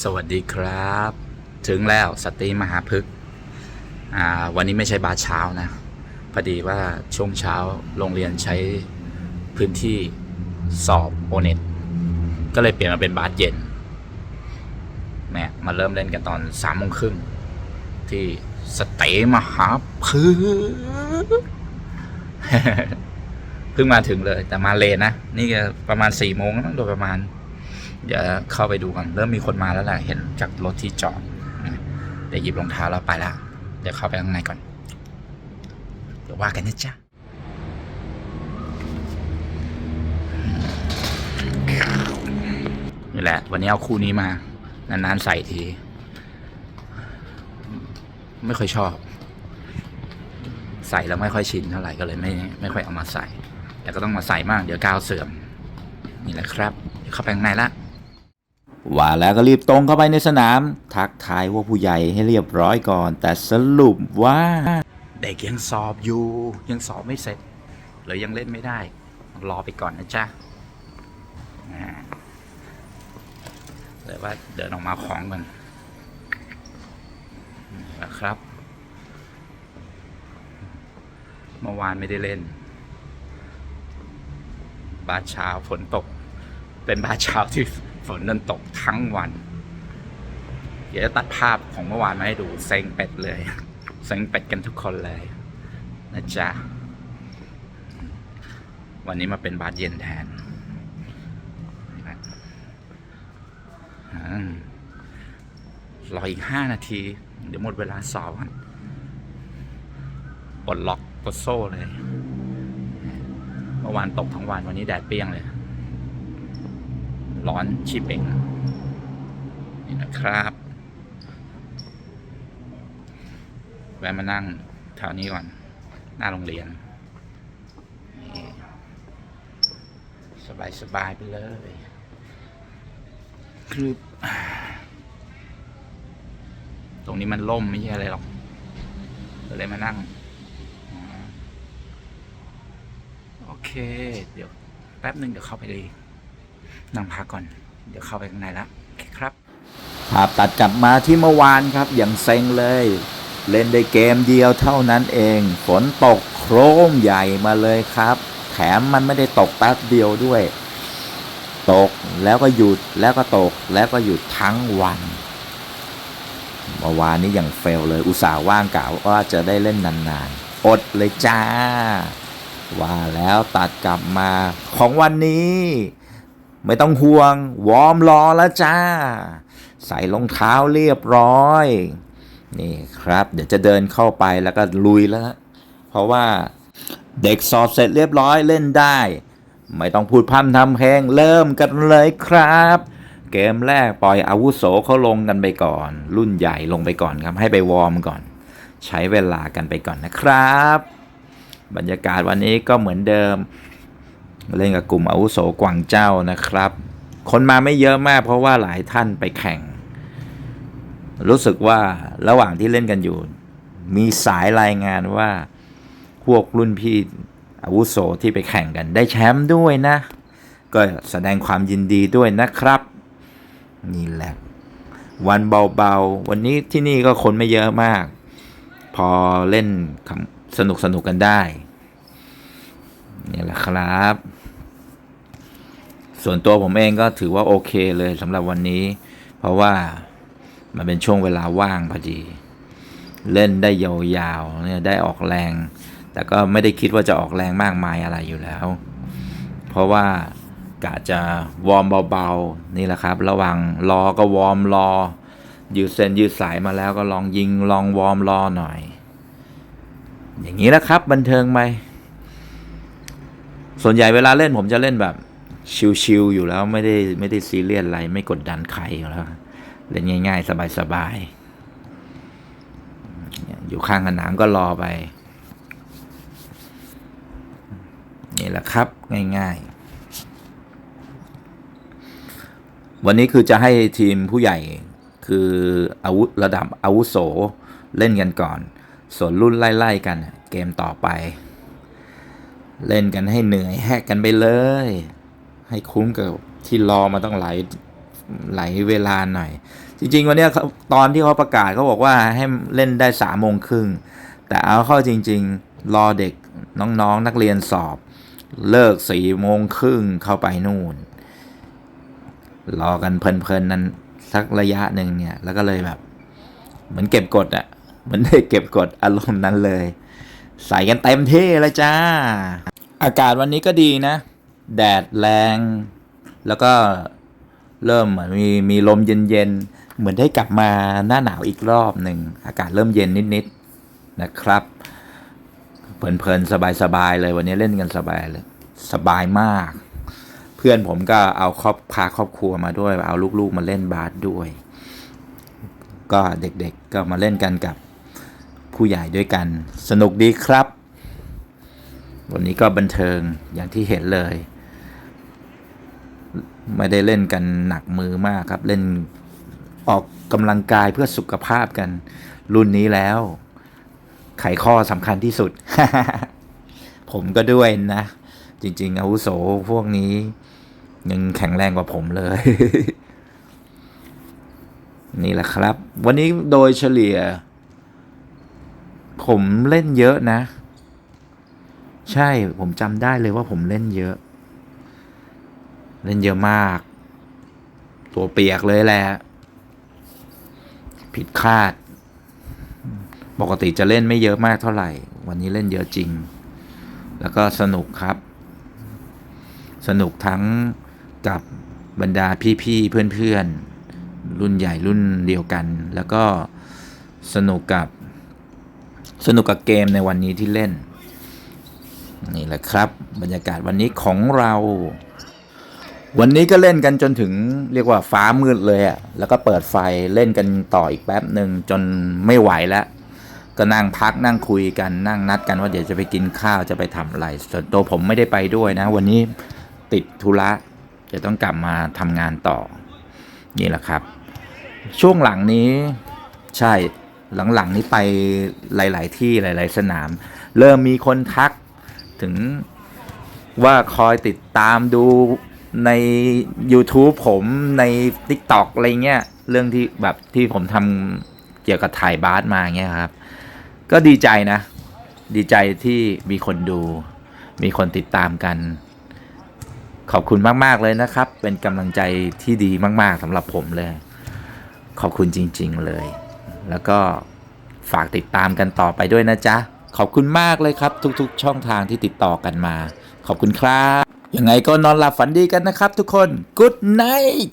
สวัสดีครับ ถึงแล้วสตรีมหาพฤกษ์วันนี้ไม่ใช่บาร์เช้านะ พอดีว่าช่วงเช้าโรงเรียนใช้พื้นที่สอบโอเน็ตก็เลยเปลี่ยนมาเป็นบาร์เย็นแหม่มาเริ่มเล่นกันตอนสามโมงครึ่งที่สเตมหาพฤกเพิ่งมาถึงเลย แต่มาเลนนะ นี่ก็ประมาณสี่โมงตั้งโดยประมาณ เดี๋ยวเข้าไปดูกันเริ่มมีคนมาแล้วแหละเห็นจากรถที่จอดเดี๋ยวหยิบรองเท้าแล้วไปละเดี๋ยวเข้าไปข้างในก่อนเดี๋ยวว่ากันนะจ๊ะนี่แหละ วันนี้เอาคู่นี้มา นานๆใส่ที ไม่ค่อยชอบ ใส่แล้วไม่ค่อยชินเท่าไหร่ก็เลยไม่ไม่ค่อยเอามาใส่ แต่ก็ต้องมาใส่มากเดี๋ยวกาวเสื่อม นี่แหละครับเดี๋ยวเข้าไปข้างในละ ว่าแล้วก็รีบตรงเข้าไปในสนาม ทักทายว่าผู้ใหญ่ให้เรียบร้อยก่อน แต่สรุปว่า เด็กยังสอบอยู่ ยังสอบไม่เสร็จหรือยังเล่นไม่ได้ รอไปก่อนนะจ๊ะอ่าแต่ว่าเดินออกมาของกันนะครับ เมื่อวานไม่ได้เล่น บาเช้าฝนตก เป็นบาเช้าที่ ฝนนันตกทั้งวัน เดี๋ยวจะตัดภาพของเมื่อวานมาให้ดูเซ็งเป็ดเลยเซ็งเป็ดกันทุกคนเลยนะจ๊ะ วันนี้มาเป็นบาสเย็นแทนรออีกห้านาที เดี๋ยวหมดเวลาสอบกันปลดล็อกปลดโซ่เลย เมื่อวานตกทั้งวันวันนี้แดดเปรี้ยงเลย ร้อนชิบเองนี่นะครับ แวะมานั่งแถวนี้ก่อน หน้าโรงเรียนนสบายสบายๆไปเลยคือตรงนี้มันล่มไม่ใช่อะไรหรอกเลยมานั่ง โอเค เดี๋ยวแป๊บหนึ่งเดี๋ยวเข้าไปเลย นั่งพักก่อน เดี๋ยวเข้าไปข้างในละโอเคครับภาพตัดกลับมาที่เมื่อวานครับ อย่างเซ็งเลย เล่นได้เกมเดียวเท่านั้นเอง ฝนตกโครมใหญ่มาเลยครับ แถมมันไม่ได้ตกแป๊บเดียวด้วย ตกแล้วก็หยุดแล้วก็ตกแล้วก็หยุดทั้งวันเมื่อวานนี้อย่างเฟลเลย อุตส่าห์ว่างกล่าวว่าจะได้เล่นนานๆ อดเลยจ้า ว่าแล้วตัดกลับมาของวันนี้ ไม่ต้องห่วง วอร์มรอแล้วจ้า ใส่รองเท้าเรียบร้อย นี่ครับ เดี๋ยวจะเดินเข้าไปแล้วก็ลุยแล้ว เพราะว่าเด็กสอบเสร็จเรียบร้อยเล่นได้ ไม่ต้องพูดพร่ำทำเพลงเริ่มกันเลยครับ เกมแรกปล่อยอาวุโสเขาลงกันไปก่อน รุ่นใหญ่ลงไปก่อนครับ ให้ไปวอร์มก่อน ใช้เวลากันไปก่อนนะครับ บรรยากาศวันนี้ก็เหมือนเดิม เล่นกับกลุ่มอาวุโสกวางเจ้านะครับ คนมาไม่เยอะมากเพราะว่าหลายท่านไปแข่ง รู้สึกว่าระหว่างที่เล่นกันอยู่ มีสายรายงานว่าพวกรุ่นพี่อาวุโสที่ไปแข่งกันได้แชมป์ด้วยนะ ก็แสดงความยินดีด้วยนะครับ นี่แหละ วันเบาๆ วันนี้ที่นี่ก็คนไม่เยอะมาก พอเล่นสนุกสนุกๆกันได้ นี่แหละครับ ส่วนตัวผมเองก็ถือว่าโอเคเลยสำหรับวันนี้ เพราะว่ามันเป็นช่วงเวลาว่างพอดี เล่นได้ยาวๆเนี่ยได้ออกแรง แต่ก็ไม่ได้คิดว่าจะออกแรงมากมายอะไรอยู่แล้ว เพราะว่ากะจะวอร์มเบาๆนี่แหละครับ ระหว่างรอก็วอร์มรอ ยืดเส้นยืดสายมาแล้วก็ลองยิงลองวอร์มรอหน่อย อย่างนี้แหละครับบันเทิงไหม ส่วนใหญ่เวลาเล่นผมจะเล่นแบบ ชิลๆอยู่แล้วไม่ได้ไม่ได้ซีเรียสอะไร ไม่กดดันใครอยู่แล้ว เล่นง่าย ๆ สบายๆอยู่ข้างสนามก็รอไป นี่แหละครับง่าย ๆ วันนี้คือจะให้ทีมผู้ใหญ่คืออาวุธระดับอาวุโสเล่นกันก่อน ส่วนรุ่นไล่ ๆ กันเกมต่อไป เล่นกันให้เหนื่อยแหกกันไปเลย ให้คุ้มกับที่รอมาต้องหลายไหลเวลาหน่อย จริง ๆ วันเนี้ยเขาตอนที่เขาประกาศเขาบอกว่าให้เล่นได้สามโมงครึ่งแต่เอาเข้าจริง ๆ รอเด็กน้องๆนักเรียนสอบ เลิกสี่โมงครึ่งเข้าไปนู่น รอกันเพลินๆนั้นสักระยะหนึ่งเนี่ย แล้วก็เลยแบบ เหมือนเก็บกดอะเหมือนได้เก็บกดอารมณ์นั้นเลย ใส่กันเต็มที่เลยจ้า อากาศวันนี้ก็ดีนะ แดดแรง แล้วก็เริ่มเหมือนมีมีลมเย็นๆ เหมือนได้กลับมาหน้าหนาวอีกรอบหนึ่ง อากาศเริ่มเย็นนิดๆ นะครับ เพลินๆ สบายๆ เลยวันนี้เล่นกันสบายเลย สบายมาก เพื่อนผมก็เอาครอบพาครอบครัวมาด้วย เอาลูกๆ มาเล่นบาสด้วย ก็เด็กๆ ก็มาเล่นกันกับผู้ใหญ่ด้วยกัน สนุกดีครับ วันนี้ก็บันเทิงอย่างที่เห็นเลย ไม่ได้เล่นกันหนักมือมากครับ เล่นออกกำลังกายเพื่อสุขภาพกัน รุ่นนี้แล้ว ไขข้อสำคัญที่สุด ผมก็ด้วยนะ จริง ๆ อาวุโสพวกนี้ ยังแข็งแรงกว่าผมเลย นี่แหละครับ วันนี้โดยเฉลี่ย ผมเล่นเยอะนะ ใช่ผมจำได้เลยว่าผมเล่นเยอะ เล่นเยอะมาก ตัวเปียกเลยแหละ ผิดคาด ปกติจะเล่นไม่เยอะมากเท่าไหร่ วันนี้เล่นเยอะจริง แล้วก็สนุกครับ สนุกทั้งกับบรรดาพี่ๆเพื่อนๆ รุ่นใหญ่รุ่นเดียวกัน แล้วก็สนุกกับสนุกกับเกมในวันนี้ที่เล่น นี่แหละครับ บรรยากาศวันนี้ของเรา วันนี้ก็เล่นกันจนถึงเรียกว่าฟ้ามืดเลยอะ่ะแล้วก็เปิดไฟเล่นกันต่ออีกแป๊บหนึ่งจนไม่ไหวแล้วก็นั่งพักนั่งคุยกันนั่งนัดกันว่าเดี๋ยวจะไปกินข้าวจะไปทำอะไรส่วนตัวผมไม่ได้ไปด้วยนะ วันนี้ติดธุระจะต้องกลับมาทำงานต่อ นี่แหละครับ ช่วงหลังนี้ใช่หลังๆนี้ไปหลาย ๆ ที่หลาย ๆ สนาม เริ่มมีคนทัก ถึงว่าคอยติดตามดูใน YouTube ผมใน TikTok อะไรเงี้ย เรื่องที่แบบที่ผมทำเกี่ยวกับถ่ายบาสมาเงี้ยครับ ก็ดีใจนะ ดีใจที่มีคนดู มีคนติดตามกัน ขอบคุณมาก ๆ เลยนะครับ เป็นกำลังใจที่ดีมาก ๆสำหรับผมเลย ขอบคุณจริง ๆ เลย แล้วก็ฝากติดตามกันต่อไปด้วยนะจ๊ะ ขอบคุณมากเลยครับ ทุกๆ ช่องทางที่ติดต่อกันมา ขอบคุณครับยังไงก็นอนหลับฝันดีกันนะครับทุกคน Good night